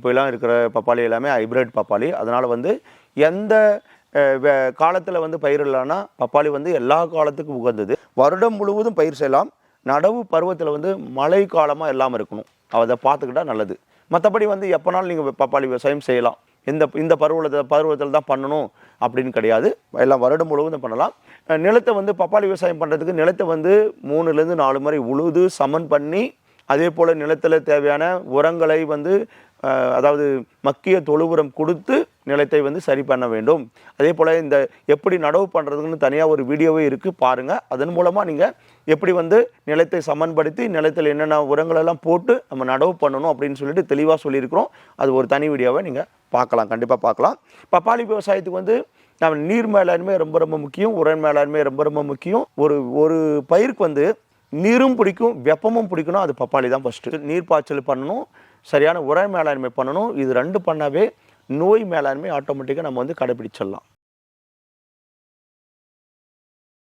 இப்போலாம் இருக்கிற பப்பாளி எல்லாமே ஹைப்ரிட் பப்பாளி. அதனால் வந்து எந்த காலத்தில் வந்து பயிரிடலான்னா பப்பாளி வந்து எல்லா காலத்துக்கும் உகந்தது. வருடம் முழுவதும் பயிர் செய்யலாம். நடவு பருவத்தில் வந்து மழை காலமாக இல்லாமல் இருக்கணும். அதை பார்த்துக்கிட்டா நல்லது. மற்றபடி வந்து எப்போனாலும் நீங்கள் பப்பாளி விவசாயம் செய்யலாம். இந்த இந்த பருவத்தில் பருவத்தில் தான் பண்ணணும் அப்படின்னு கிடையாது. எல்லாம் வருடம் முழுவதும் பண்ணலாம். நிலத்தை வந்து பப்பாளி விவசாயம் பண்ணுறதுக்கு நிலத்தை வந்து மூணுலேருந்து நாலு முறை உழுது சமன் பண்ணி அதே போல் நிலத்தில் தேவையான உரங்களை வந்து அதாவது மக்கிய தொழு உரம் கொடுத்து நிலத்தை வந்து சரி பண்ண வேண்டும். அதே போல் இந்த எப்படி நடவு பண்ணுறதுக்குன்னு தனியாக ஒரு வீடியோவே இருக்குது பாருங்கள் அதன் மூலமாக நீங்கள் எப்படி வந்து நிலத்தை சமன்படுத்தி நிலத்தில் என்னென்ன உரங்களெல்லாம் போட்டு நம்ம நடவு பண்ணணும் அப்படின்னு சொல்லிட்டு தெளிவாக சொல்லியிருக்கிறோம். அது ஒரு தனி வீடியோவை நீங்கள் பார்க்கலாம் கண்டிப்பாக பார்க்கலாம். பப்பாளி விவசாயத்துக்கு வந்து நம்ம நீர் மேலாண்மை ரொம்ப ரொம்ப முக்கியம் உர மேலாண்மை ரொம்ப ரொம்ப முக்கியம். ஒரு ஒரு பயிருக்கு வந்து நீரும் பிடிக்கும் வெப்பமும் பிடிக்கணும். அது பப்பாளி தான் ஃபஸ்ட்டு நீர் பாய்ச்சல் பண்ணணும். சரியான உர மேலாண்மை பண்ணணும். இது ரெண்டு பண்ணாவே நோய் மேலாண்மை ஆட்டோமேட்டிக்காக நம்ம வந்து கடைபிடிச்சிடலாம்.